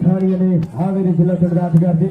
ದಾಳಿಯಲ್ಲಿ ಹಾವೇರಿ ಜಿಲ್ಲಾ ತಂಡದ ಆಟಗಾರ್ತಿ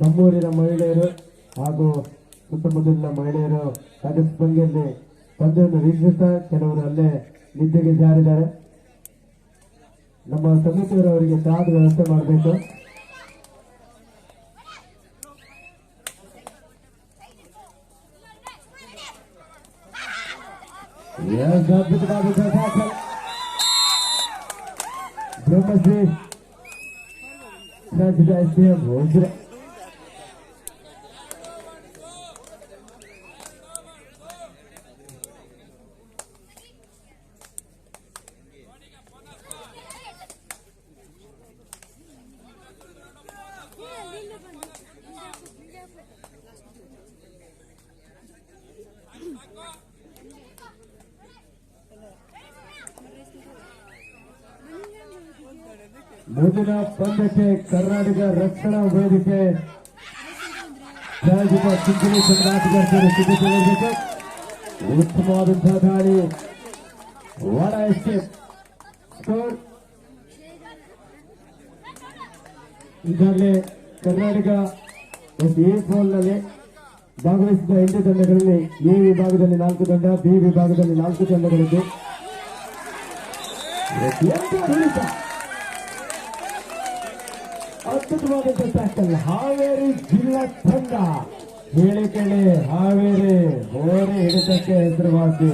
ನಮ್ಮೂರಿನ ಮಹಿಳೆಯರು ಹಾಗೂ ಸುತ್ತಮುತ್ತಲಿನ ಮಹಿಳೆಯರು ಪಂದ್ಯದಲ್ಲಿ ಪಂದ್ಯವನ್ನು ವೀಕ್ಷಿಸುತ್ತಾ ಕೆಲವರು ಅಲ್ಲೇ ನಿದ್ದೆಗೆ ಜಾರಿದ್ದಾರೆ. ನಮ್ಮ ಸಮಿತಿಯವರು ಅವರಿಗೆ ಚಹಾದ ವ್ಯವಸ್ಥೆ ಮಾಡಬೇಕು. ಬ್ರಹ್ಮಶ್ರೀ ಮುಂದಿನ ಪಂದ್ಯಕ್ಕೆ ಕರ್ನಾಟಕ ರಕ್ಷಣಾ ವೇದಿಕೆ ರಾಜ್ಯದ ಚಿಂಚಲಿ ಸಂಘಾಟಗಾರರು ಸಿದ್ಧತೆಯಾಗಬೇಕು ಉತ್ತಮವಾದಂತಹ ದಾಳಿ ವಡ ಎಸ್ಕೇಪ್ ಸ್ಕೋರ್ ಈಗಾಗಲೇ ಕರ್ನಾಟಕ ಎಸ್ ಎ ನಲ್ಲಿ ಭಾಗವಹಿಸಿದ ಎಂಟು ತಂಡಗಳಲ್ಲಿ ಎ ವಿಭಾಗದಲ್ಲಿ ನಾಲ್ಕು ತಂಡ ಬಿ ವಿಭಾಗದಲ್ಲಿ ನಾಲ್ಕು ತಂಡಗಳಿದ್ದು ಎಂಟು ಹಿಡಿತ. ಅದ್ಭುತವಾದಂತಹ ಹಾವೇರಿ ಜಿಲ್ಲಾ ತಂಡ. ಹೇಳಿ ಕೇಳಿ ಹಾವೇರಿ ಹೋರಿ ಹಿಡಿತಕ್ಕೆ ಹೆಸರುವಾಸಿ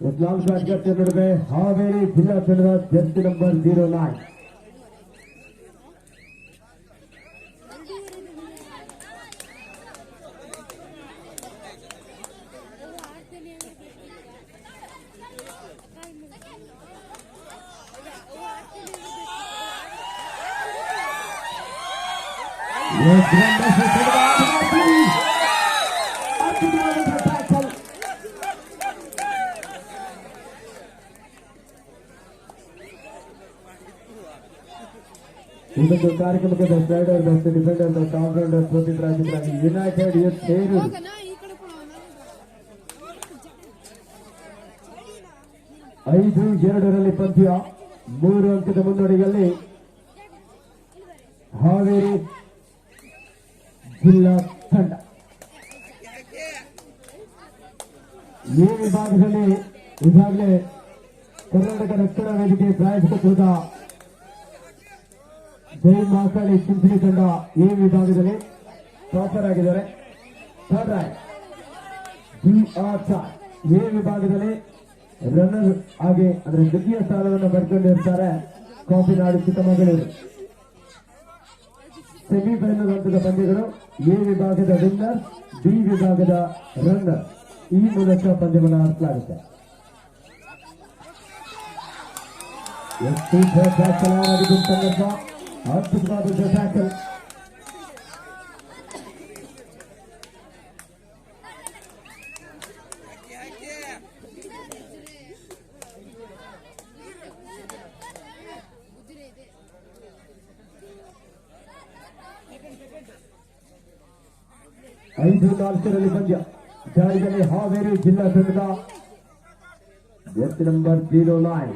ಇಸ್ಲಾಂ ರಾಜ್ಯದ ನಡುವೆ ಹಾವೇರಿ ಜಿಲ್ಲಾ ತಂಡದ ಜರ್ಸಿ ನಂಬರ್ ಜೀರೋ ನೈನ್ ಇದೊಂದು ಕಾರ್ಯಕ್ರಮಕ್ಕೆ ಬೆಸ್ಟ್ ರೈಡರ್ ಬೆಸ್ಟ್ ಡಿಫೆಂಡರ್ ದ ಪ್ರತಿತ್ ರಾಜ್ಯದಲ್ಲಿ ಯುನೈಟೆಡ್ ಯೂತ್ ಸೇರು ಕಡೆ ಐದು, ಎರಡರಲ್ಲಿ ಪಂದ್ಯ. ಮೂರು ಅಂಕದ ಮುನ್ನಡೆಯಲ್ಲಿ ಹಾವೇರಿ ಜಿಲ್ಲಾ ತಂಡ. ಈ ವಿಭಾಗದಲ್ಲಿ ಈಗಾಗಲೇ ಕರ್ನಾಟಕ ರಕ್ಷಣಾ ವೇದಿಕೆ ಪ್ರಾಯೋಜಕತ್ವದ ಜೈ ಮಾಸಾಳಿ ಚಿಂಚಣಿ ತಂಡ ಈ ವಿಭಾಗದಲ್ಲಿ ಟಾಪರ್ ಆಗಿದ್ದಾರೆ. ಥರ್ಡ್ ಆರ್ ಚಾ ಎ ವಿಭಾಗದಲ್ಲಿ ರನ್ನರ್ ಆಗಿ, ಅಂದ್ರೆ ದ್ವಿತೀಯ ಸ್ಥಾನವನ್ನು ಪಡ್ಕೊಂಡಿರ್ತಾರೆ ಕಾಪಿನಾಡು ಚಿಕ್ಕಮಗಳೂರು. ಸೆಮಿಫೈನಲ್ ಹಂತದ ಪಂದ್ಯಗಳು ಎ ವಿಭಾಗದ ವಿನ್ನರ್ ಬಿ ವಿಭಾಗದ ರನ್ನರ್ ಈ ಮೂಲಕ ಪಂದ್ಯವನ್ನು ಆಡಿಸಲಾಗುತ್ತೆ ಎಷ್ಟು ಟ್ಯಾಕಲ್ ಸಂದರ್ಭ ಅದ್ಭುತವಾದ ಟ್ಯಾಕಲ್ ಐದು ನಾಲ್ಕರಲ್ಲಿ ಪಂದ್ಯ ಜಾರಿಯಲ್ಲಿ ಹಾವೇರಿ ಜಿಲ್ಲಾ ತಂಡದ ಎತ್ ನಂಬರ್ ಜೀರೋ ನೈನ್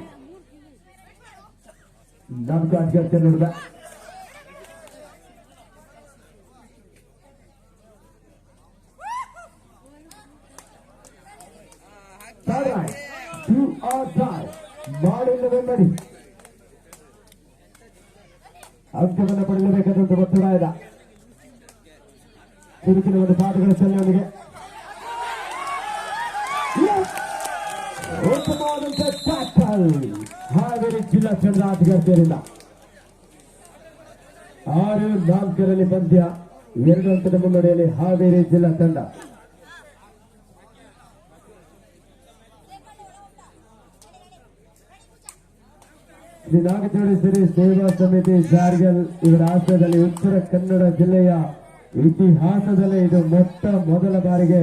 ನಾಲ್ಕು ಆಟಗಾರ್ತಿ ನೋಡಿದ ಅಂಕವನ್ನು ಪಡೆಯಬೇಕಾದಂತ ಒತ್ತಡ ಇದೆ. ತಿರುಗಿನ ಒಂದು ಪಾಠಗಳ ಸಲ್ಲಿಗೆ ಹಾವೇರಿ ಜಿಲ್ಲಾ ತಂಡ ಆಟಗಾರ್ತಿಯರಿಂದ ಆರು, ನಾಲ್ಕರಲ್ಲಿ ಪಂದ್ಯ. ಎರಡು ಹಂತದ ಮುನ್ನಡೆಯಲ್ಲಿ ಹಾವೇರಿ ಜಿಲ್ಲಾ ತಂಡ. ಶ್ರೀ ನಾಗಚೂಡೇಶ್ವರಿ ಸೇವಾ ಸಮಿತಿ ಜಾರ್ಗಲ್ ಇವರ ಆಶ್ರಯದಲ್ಲಿ ಉತ್ತರ ಕನ್ನಡ ಜಿಲ್ಲೆಯ ಇತಿಹಾಸದಲ್ಲಿ ಇದು ಮೊಟ್ಟ ಮೊದಲ ಬಾರಿಗೆ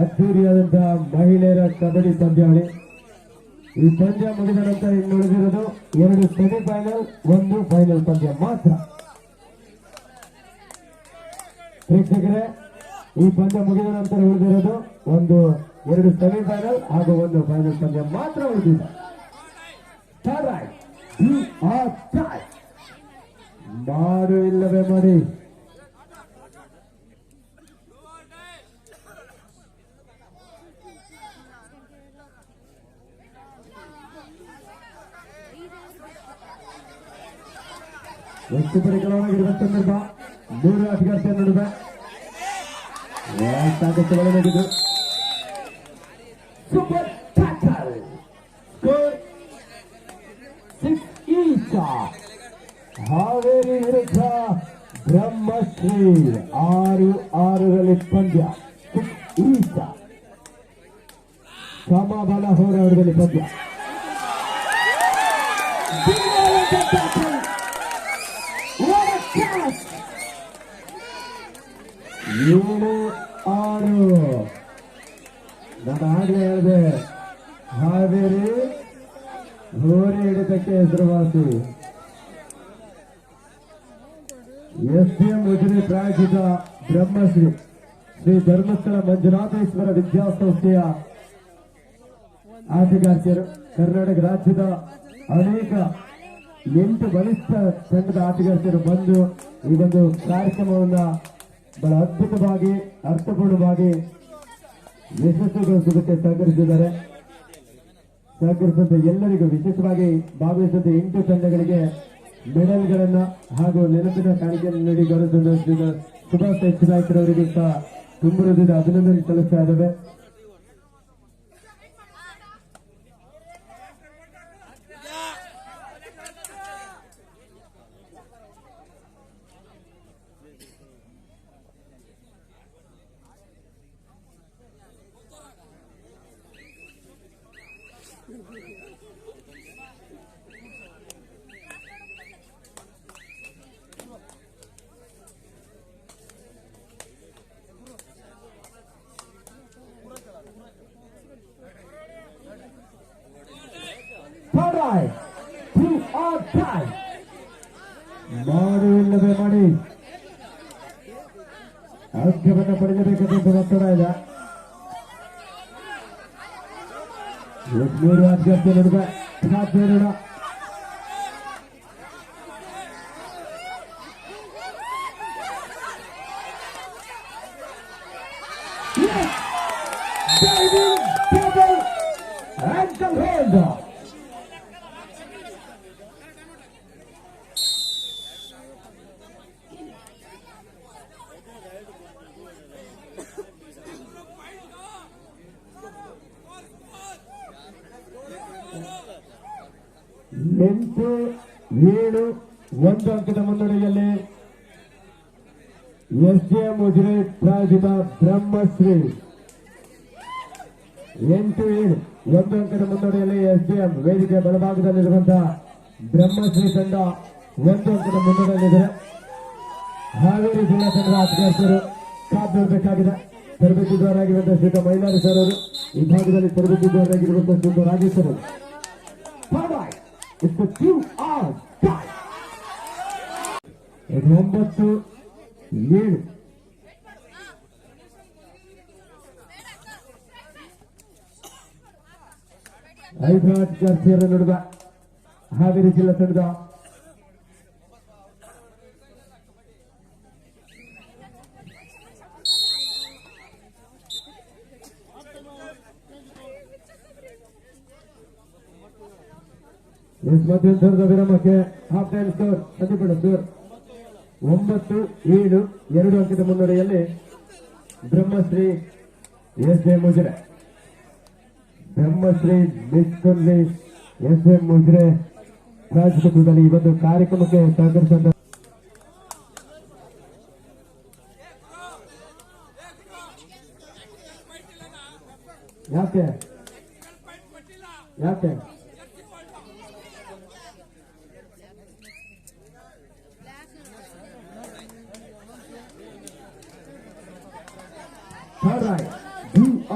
ಅದ್ದೂರಿಯಾದಂತಹ ಮಹಿಳೆಯರ ಕಬಡ್ಡಿ ಪಂದ್ಯಾವಳಿ. ಈ ಪಂದ್ಯ ಮುಗಿದ ನಂತರ ಇನ್ನು ಉಳಿದಿರೋದು ಎರಡು ಸೆಮಿಫೈನಲ್, ಒಂದು ಫೈನಲ್ ಪಂದ್ಯ ಮಾತ್ರ. ಪ್ರೇಕ್ಷಕರೇ, ಈ ಪಂದ್ಯ ಮುಗಿದ ನಂತರ ಉಳಿದಿರೋದು ಒಂದು ಎರಡು ಸೆಮಿಫೈನಲ್ ಹಾಗೂ ಒಂದು ಫೈನಲ್ ಪಂದ್ಯ ಮಾತ್ರ ಉಳಿದಿದೆ. ಮಾಡು ಇಲ್ಲವೇ ಮಾಡಿ ಎಷ್ಟು ಪಡೆಗಳಾಗಿರುವ ಸಂದರ್ಭ ಮೂರು ಆಟಗಾರ್ತಿಯ ನಡುವೆ ಸಾಕಷ್ಟು ಒಳಗಿದ್ದು ಸೂಪರ್ ಹಾವೇರಿ ವಿರುದ್ಧ ಬ್ರಹ್ಮಶ್ರೀ ಆರು ಆರರಲ್ಲಿ ಪಂದ್ಯ ಸಿಕ್ಸ್ ಈಚ ಸಮಬಲ ಹೋರಾಟದಲ್ಲಿ ಪಂದ್ಯ ಧರ್ಮಸ್ಥಳ ಮಂಜುನಾಥೇಶ್ವರ ವಿದ್ಯಾಸಂಸ್ಥೆಯ ಆಟಗಾರ್ತಿಯರು ಕರ್ನಾಟಕ ರಾಜ್ಯದ ಅನೇಕ ಎಂಟು ಬಲಿಷ್ಠ ತಂಡದ ಆಟಗಾರ್ತಿಯರು ಬಂದು ಈ ಒಂದು ಕಾರ್ಯಕ್ರಮವನ್ನ ಬಹಳ ಅದ್ಭುತವಾಗಿ, ಅರ್ಥಪೂರ್ಣವಾಗಿ ಯಶಸ್ವಿಗೊಳಿಸುವುದಕ್ಕೆ ಸಹಕರಿಸಿದ್ದಾರೆ. ಸಹಕರಿಸಿದಂತ ಎಲ್ಲರಿಗೂ ವಿಶೇಷವಾಗಿ ಭಾಗವಹಿಸಿದ ಎಂಟು ತಂಡಗಳಿಗೆ ಮೆಡಲ್ಗಳನ್ನು ಹಾಗೂ ನೆನಪಿನ ಕಾಣಿಕೆಯನ್ನು ನೀಡಿ ಗೌರವ ಸುಭಾಷ್ ಎಚ್ ನಾಯ್ಕರವರಿಗೂ ಸಹ ತುಂಬ ಹೃದಯದ ಅಭಿನಂದನೆ ಸಲ್ಲಿಸ್ತಾ ಇದ್ದೇವೆ Alright, two are tied. ಮಾಡು ಇಲ್ಲವೇ ಮಾಡಿ ಆರೋಗ್ಯವನ್ನು ಪಡೆಯಬೇಕಂತ ಒತ್ತಡ ಇದೆ ಮೂರು ಅಭ್ಯರ್ಥಿ ನಡುವೆ ಸಾಧ್ಯ ನೋಡ Ankle hold. ಎಂಟು ಏಳು ಒಂದು ಅಂಕದ ಮುನ್ನಡೆಯಲ್ಲಿ ಎಸ್ಡಿಎಂ ಉಜಿರೆ ಪ್ರಾಯೋಜಿತ ಬ್ರಹ್ಮಶ್ರೀ. ಎಂಟು ಏಳು, ಒಂದು ಅಂಕದ ಮುನ್ನಡೆಯಲ್ಲಿ ಎಸ್ಡಿಎಂ ವೇದಿಕೆ ಬಲಭಾಗದಲ್ಲಿರುವಂತಹ ಬ್ರಹ್ಮಶ್ರೀ ತಂಡ ಒಂದು ಅಂಕದ ಮುನ್ನಡೆಯಲ್ಲಿದೆ. ಹಾವೇರಿ ಜಿಲ್ಲಾ ತಂಡದ ಅಧಿಕಾರಿಗಳು ಕಾದಿರಬೇಕಾಗಿದೆ ತರಬೇತಿದಾರರಾಗಿರುವಂತಹ ಶ್ರೀತ ಮೈಲಾರಿ ಸರ್ ಅವರು, ಈ ಭಾಗದಲ್ಲಿ ತರಬೇತಿದಾರರಾಗಿರುವಂತಹ ಶ್ರೀತ ರಾಜೇಶ್ ಅವರು. It's ಒಂಬತ್ತು ಏಳು ಹೈದರಾಬಾದ್ ಚರ್ಚೆಯರ ನಡುವ ಹಾವೇರಿ ಜಿಲ್ಲಾ ತಂಡದ S ಮಧ್ಯಂತರದ ವಿರಾಮಕ್ಕೆ half time score ಸಂದೀಪಣ್ಣ score ಒಂಬತ್ತು ಏಳು ಎರಡು ಅಂಕದ ಮುನ್ನಡೆಯಲ್ಲಿ ಬ್ರಹ್ಮಶ್ರೀ ಎಸ್ ಎ ಮುಜರೆ. ಬ್ರಹ್ಮಶ್ರೀ ಮಿಸ್ತುಲ್ಲಿ ಎಸ್ ಎಂ ಮುಜ್ರೆ ರಾಜಕೀಯದಲ್ಲಿ ಈ ಒಂದು ಕಾರ್ಯಕ್ರಮಕ್ಕೆ ಸಹಕರಿಸಿದ ಯಾಕೆ? ಯಾಕೆ?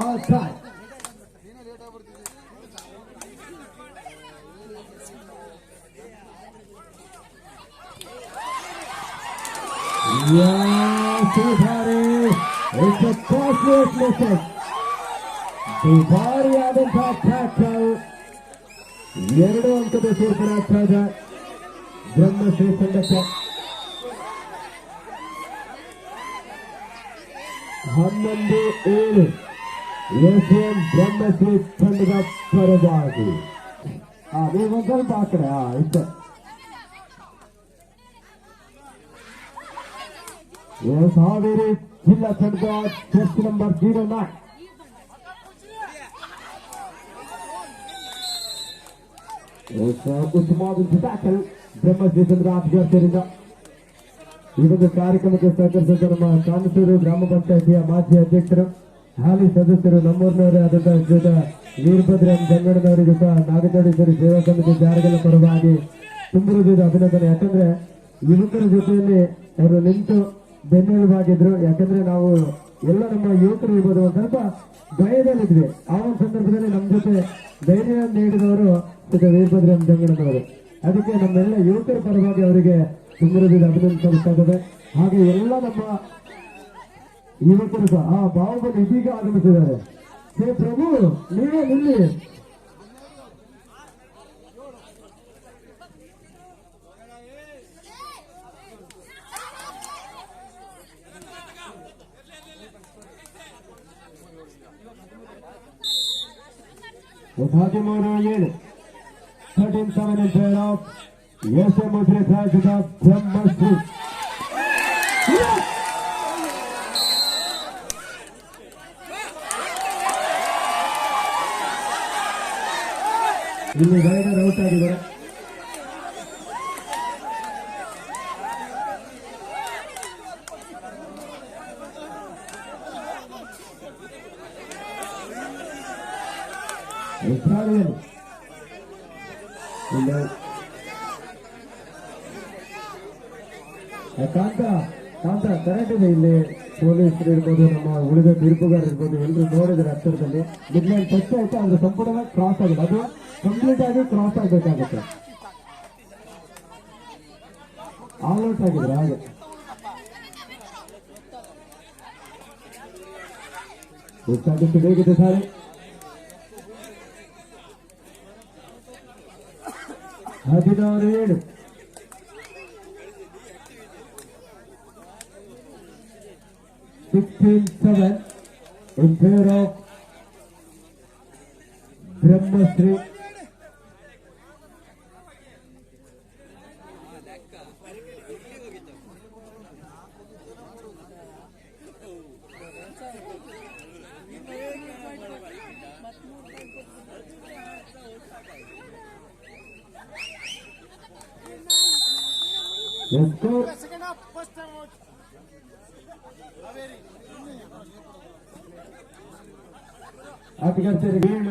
you are tied. Yeah, Subhari. It's a cosmic message. ದುಬಾರಿಯಾದಂತಹ tackle ಎರಡು ಅಂಕದ ಸೇರ್ಪಡೆ ಆಗ್ತಾ ಇದೆ ಬ್ರಹ್ಮಶ್ರೀ ತಂಡಕ್ಕೆ ಹನ್ನೊಂದು ಏಳು ಎಸ್ಎಂ ಬ್ರಹ್ಮಶ್ರೀ ತಂಡದ ಪರವಾಗಿ ಆ ನೀವು ಒಂದ್ ಸ್ವಲ್ಪ ಆ ಕಡೆ ಆ ಇಷ್ಟ ಎಸ್ ಹಾವೇರಿ ಜಿಲ್ಲಾ ತಂಡದ ಚೆಸ್ ನಂಬರ್ ಜೀರೋ ನೈನ್ ಉತ್ತಮವಾದಂತಹ ಟ್ಯಾಕಲ್ ಬ್ರಹ್ಮಶ್ರೀ ತಂಡದ ಆಟಗಾರ್ತಿಯರಿಂದ ಈ ಒಂದು ಕಾರ್ಯಕ್ರಮಕ್ಕೆ ಸಹಕರಿಸಿದ ನಮ್ಮ ಕಾಮಸೂರು ಗ್ರಾಮ ಪಂಚಾಯತಿಯ ಮಾಜಿ ಅಧ್ಯಕ್ಷರು ಹಾಲಿ ಸದಸ್ಯರು ನಮ್ಮೂರಿನವರೇ ಆದಂತಹ ಶ್ರೀತ ವೀರಭದ್ರ ಜಂಗಡದವರಿಗೂ ಸಹ ನಾಗಚೋಡೇಶ್ವರಿ ಸೇವಾ ಸಮಿತಿ ಜಾರಿಗಳ ಪರವಾಗಿ ತುಂಬ ಹೃದಯದ ಅಭಿನಂದನೆ. ಯಾಕಂದ್ರೆ ಯುವಕರ ಜೊತೆಯಲ್ಲಿ ಅವರು ನಿಂತು ಬೆನ್ನೆಲುಬಾಗಿದ್ರು. ಯಾಕಂದ್ರೆ ನಾವು ಎಲ್ಲ ನಮ್ಮ ಯುವಕರು ಇರ್ಬೋದು. ಒಂದು ಸ್ವಲ್ಪ ಭಯದಲ್ಲಿದ್ವಿ. ಆ ಒಂದು ಸಂದರ್ಭದಲ್ಲಿ ನಮ್ಮ ಜೊತೆ ಧೈರ್ಯ ನೀಡಿದವರು ವೀರಭದ್ರ ಜಂಗಣ್ಣನವರು. ಅದಕ್ಕೆ ನಮ್ಮೆಲ್ಲ ಯುವಕರ ಪರವಾಗಿ ಅವರಿಗೆ ಸುಂದರದಿಂದ ಅಭಿನಂದಿಸಬೇಕಾಗಿದೆ ಹಾಗೆ ಎಲ್ಲ ನಮ್ಮ ಯುವಕರು ಸಹ ಆ ಬಾಹುಬಲಿ ಇದೀಗ ಆಗಮಿಸಿದ್ದಾರೆ ಹೇ ಪ್ರಭು ನೀವೇ ನಿಲ್ಲಿ ಹದಿಮೂರು ಏಳು thirteen seven in favour of S M ಮುದ್ರೆ ಪ್ರಾಯೋಜಿತ ಬ್ರಹ್ಮಶ್ರೀ ಇಲ್ಲಿ ರೈಡರ್ ಔಟ್ ಆಗಿದ್ದಾರೆ ಉತ್ಸಾಹದಲ್ಲಿ ಇಲ್ಲಿ ಆ ಕಾಂತ ಕಾಂತ ಕರೆಕ್ಟ್ ಇದೆ ಇಲ್ಲಿ ಪೊಲೀಸರು ಇರ್ಬೋದು ನಮ್ಮ ಉಳಿದ ತೀರ್ಪುಗಾರ ಇರ್ಬೋದು ಎಲ್ಲರೂ ನೋಡಿದ್ರೆ ಹತ್ತಿರದಲ್ಲಿ ಮಿಡ್ ಲೈನ್ ಟಚ್ ಆಯ್ತು ಆದ್ರೆ ಸಂಪೂರ್ಣವಾಗಿ ಕ್ರಾಸ್ ಆಗಿದೆ ಅದು ಕಂಪ್ಲೀಟ್ ಆಗಿ ಕ್ರಾಸ್ ಆಗ್ಬೇಕಾಗುತ್ತೆ ಆಲ್ ಔಟ್ ಆಗಿದ್ರೆ ಹಾಗೆ ಸಾಕಷ್ಟು ಬೇಕಿದೆ ಸಾರಿ ಹದಿನಾರು ಏಳು sixteen seven in favour of Brahmashri ಆಟಗಾರ್ತಿಯರಿಗೆ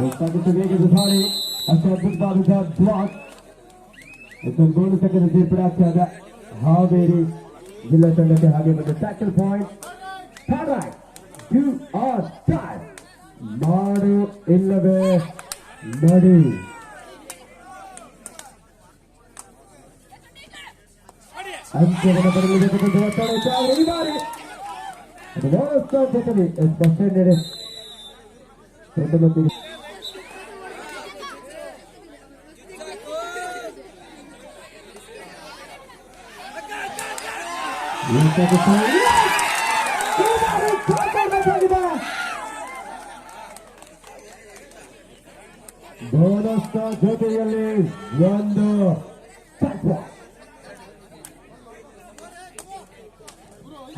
ಉಸಿರಿ ಪ್ರಾಯೋಜಿತ ಬ್ರಹ್ಮಶ್ರೀ ನಿಶ್ಚಿಂತ ತಂಡದ ಪರವಾಗಿ ಸಾಕಷ್ಟು ವೇಗದ ದಾಳಿ ಅಷ್ಟು ಅದ್ಭುತವಾದ ಬ್ಲಾಕ್ ಮತ್ತೊಂದು ಗೋಲು ಸೆಕೆಂಡ್ ತೀರ್ಪಡಾಗ್ತದ ಹಾವೇರಿ ಜಿಲ್ಲಾ ತಂಡಕ್ಕೆ ಹಾಗೆ ಬಂದ tackle point you are time ಮಾಡು ಇಲ್ಲವೇ ನಡಿ ಅಂತ್ಯವನ್ನು ಬರಲಿದೆ ಒತ್ತಡ ಚಾವಡಿ ಈ ಬಾರಿ ಅದು ವಾಸ್ತವದಲ್ಲಿ ಸ್ಪಷ್ಟನೆ ದೊಡ್ಡ ಮಟ್ಟಿಗೆ ಬೋನಸ್ ಜೊತೆಯಲ್ಲಿ ಒಂದು.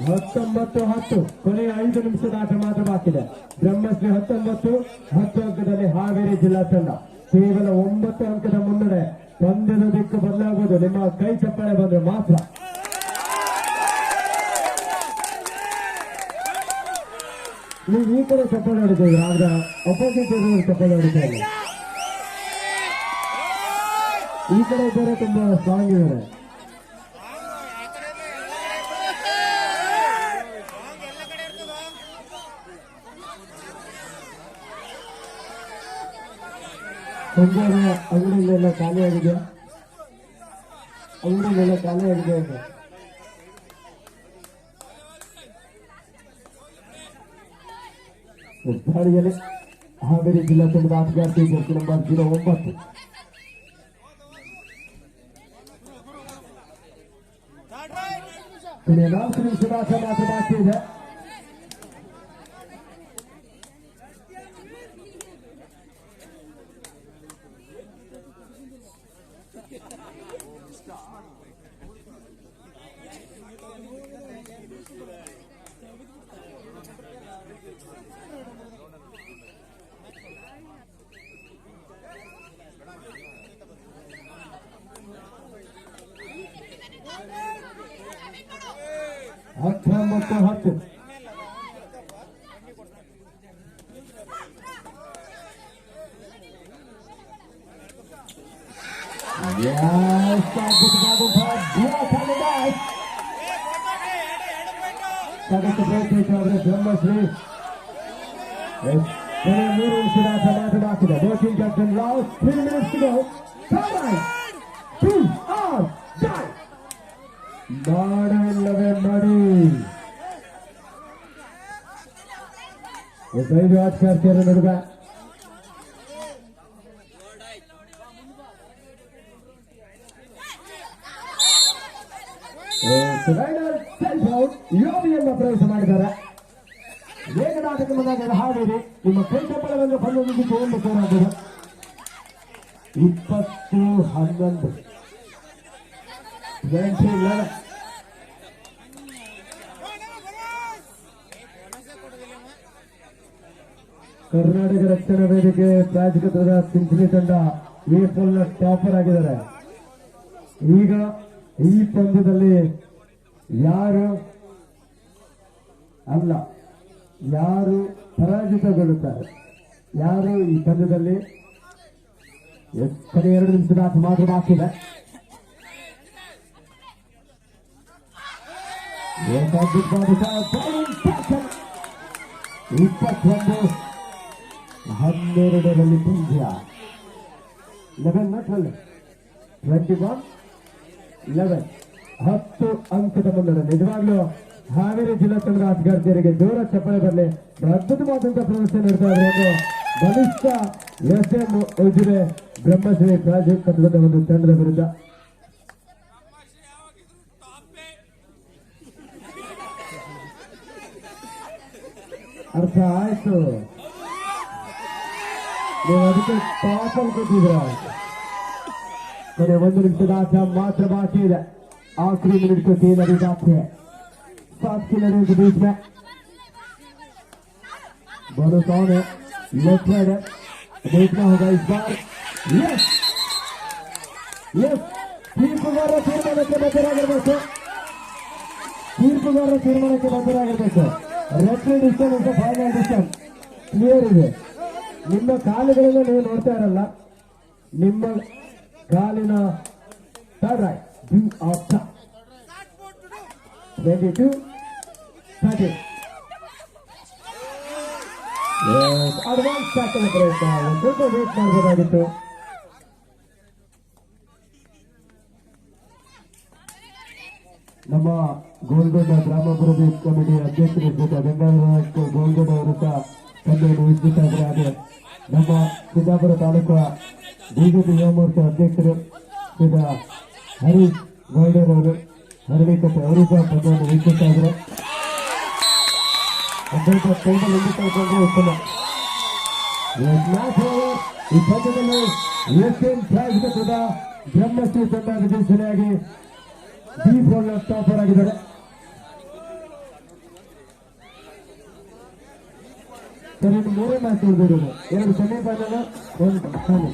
ಹತ್ತೊಂಬತ್ತು ಹತ್ತು ಕೊನೆಯ ಐದು ನಿಮಿಷದ ಆಟ ಮಾತ್ರ ಬಾಕಿದೆ ಬ್ರಹ್ಮಶ್ರೀ ಹತ್ತೊಂಬತ್ತು ಹತ್ತು ಅಂಕದಲ್ಲಿ ಹಾವೇರಿ ಜಿಲ್ಲಾ ತಂಡ ಕೇವಲ ಒಂಬತ್ತು ಅಂಕದ ಮುನ್ನಡೆ ಪಂದ್ಯದ ದಿಕ್ಕು ಬದಲಾಗುವುದು ನಿಮ್ಮ ಕೈ ಚಪ್ಪಳೆ ಬಂದ್ರೆ ಮಾತ್ರ ನೀವು ಈ ಕಡೆ ಚಪ್ಪಾಳೆ ಹೊಡಿತಾ ಇದ್ದೀರಾ ಆದ್ರೆ ಅಪೋಸಿಟ್ ಇರೋರು ಚಪ್ಪಾಳೆ ಹೊಡಿತಾ ಇಲ್ಲ ಈ ಕಡೆ ಇದ್ದಾರೆ ತುಂಬಾ ಸ್ಟ್ರಾಂಗ್ ಇದ್ದಾರೆ ಸಂಜೆ ಅಂಗಡಿಲೆಲ್ಲ ಖಾಲಿ ಆಗಿದೆ ಅಂಗಡಿಲೆಲ್ಲ ಖಾಲಿ ಆಗಿದೆ ಅಂತ ದಾಳಿಯಲ್ಲಿ ಹಾವೇರಿ ಜಿಲ್ಲಾ ತಂಡದ ಆಟಗಾರ್ತಿ ಜರ್ಸಿ ನಂಬರ್ ಜೀರೋ ಒಂಬತ್ತು ಕೊನೆಯ ನಾಲ್ಕು ನಿಮಿಷದ ಆಟ ಮಾತ್ರ ಬಾಕಿ ಇದೆ ಹತ್ತೊಂಬತ್ತು ಹತ್ತು Yes, ಅದ್ಭುತವಾದಂತಹ ಬ್ಲಾಕ್ ಆನ್ ದ ಬ್ಯಾಕ್. ಸಾಕಷ್ಟು ಪ್ರಯತ್ನ ಅವರ ಬ್ರಹ್ಮಶ್ರೀ ಎಸ್, ಕೊನೆಯ ಮೂರು ನಿಮಿಷದ ಆಟ ಮಾತ್ರ ಬಾಕಿದೆ boating captain last three minutes go to or die ಮಾಡಲ್ಲವೇ ಮಾಡಿ ಎಸ್, ಐದು ಆಟಗಾರ್ತಿಯರ ನಡುವೆ ರೈಡರ್ ಸೆಲ್ಫ್ ಔಟ್ ಯೋಗಿಯನ್ನ ಪ್ರವೇಶ ಮಾಡಿದ್ದಾರೆ ವೇಗದ ಆಟಕ್ಕೆ ಬಂದಾಗ ಹಾವೇರಿ ನಿಮ್ಮ ಕೈ ಚಪ್ಪಳವನ್ನು ಪಂದ್ಯದಲ್ಲಿ ಒಂದು ಕೋರಾಗಿದೆ ಇಪ್ಪತ್ತು ಹನ್ನೊಂದು ಟ್ವೆಂಟಿ ಲೆವೆನ್ ಕರ್ನಾಟಕ ರಕ್ಷಣಾ ವೇದಿಕೆ ಪ್ರಾಜಕತ್ವದ ಚಿಂಚಣಿ ತಂಡ ವಿಎಸ್ಎಲ್ನ ಟಾಪರ್ ಆಗಿದ್ದಾರೆ. ಈಗ ಈ ಪಂದ್ಯದಲ್ಲಿ ಯಾರು ಅಲ್ಲ, ಯಾರು ಪರಾಜಿತಗೊಳ್ಳುತ್ತಾರೆ? ಯಾರು ಈ ಪಂದ್ಯದಲ್ಲಿ ಕೊನೆ ಎರಡು ನಿಮಿಷದ ಆಟ ಮಾತ್ರ ಹಾಕಿದೆ. ಇಪ್ಪತ್ತೊಂದು ಹನ್ನೆರಡರಲ್ಲಿ ಪಂದ್ಯ. Eleven not twelve twenty one eleven ಹತ್ತು ಅಂಕದ ಮುನ್ನಡೆ. ನಿಜವಾಗ್ಲೂ ಹಾವೇರಿ ಜಿಲ್ಲಾ ತಂಡದ ಆಟಗಾರ್ತಿಯರಿಗೆ ಜೋರ ಚಪ್ಪಳೆ ಬರಲಿ. ಅದ್ಭುತವಾದಂತಹ ಪ್ರದರ್ಶನ ನೀಡ್ತಾ ಇದ್ದಾರೆ ಬಲಿಷ್ಠ S M Ujire Brahmashri project ಕಟ್ಟದ ಒಂದು ತಂಡದ ವಿರುದ್ಧ. ಅರ್ಥ ಆಯ್ತು. ನೀವು ಅದಕ್ಕೆ ಟಾಪಲ್ ಕೊಟ್ಟಿದ್ರ ಕೊನೆ ಒಂದು ನಿಮಿಷದ ಆಟ ಮಾತ್ರ ಬಾಕಿ ಇದೆ आखिरी मिनट को तीन अभी बाकी है सात खिलाड़ियों के बीच में बोलो कौन है लेफ्ट साइड है देखना होगा इस बार यस यस ತೀರ್ಪುಗಾರರ ತೀರ್ಮಾನಕ್ಕೆ ಬದ್ಧರಾಗಿರಬೇಕು ತೀರ್ಪುಗಾರರ ತೀರ್ಮಾನಕ್ಕೆ ಬದ್ಧರಾಗಿರಬೇಕು referee decision is final decision clear ಇದೆ ನಿಮ್ಮ ಕಾಲುಗಳನ್ನ ನೀವು ನೋಡ್ತಾ ಇರಲ್ಲ, ನಿಮ್ಮ ಕಾಲಿನ right due of twenty to thirty advance tackle ಪ್ರಯತ್ನ ಸ್ವಲ್ಪ ವೇಟ್ ಮಾಡಬಹುದಾಗಿತ್ತು ನಮ್ಮ ಗೋಲ್ಗೊಂಡ ಗ್ರಾಮಾಭಿವೃದ್ಧಿ ಕಮಿಟಿ ಅಧ್ಯಕ್ಷರ ಜೊತೆ ಬೆಂಗಳೂರು ಗೋಲ್ಗೊಂಡ ಅವರು ಸಹ ತಂದೆಯನ್ನು ವಿದ್ಯುತ್ ಹಾಗೆ ನಮ್ಮ ಸಿದ್ದಾಪುರ ತಾಲೂಕು ಬಿಜೆಪಿ ಯುವ ಮೋರ್ಚಾ ಅಧ್ಯಕ್ಷರು ಶ್ರೀದ ಹರೀಶ್ ಗೌಡರ್ ಅವರು ಹರಳಿಕಟ್ಟೆ ಅವರು ಸಹ ಪದವನ್ನು ವಿದ್ಯುತ್ ಓವರ್ ಈ ಪಂದ್ಯದಲ್ಲಿ ಪ್ರೈಸ್ ಕೂಡ ಬ್ರಹ್ಮಶ್ರೀ ತಂಡ ಸಲಾಗಿ ಡಿ ಫೋರ್ ಟಾಪರ್ ಆಗಿದ್ದಾರೆ. ಎರಡು ಮೂರೇ ಮ್ಯಾಚ್ ಗೆಲ್ಬೇಕು ಎರಡು ಸೆಮಿಫೈನಲ್ ಒಂದು ಫೈನಲ್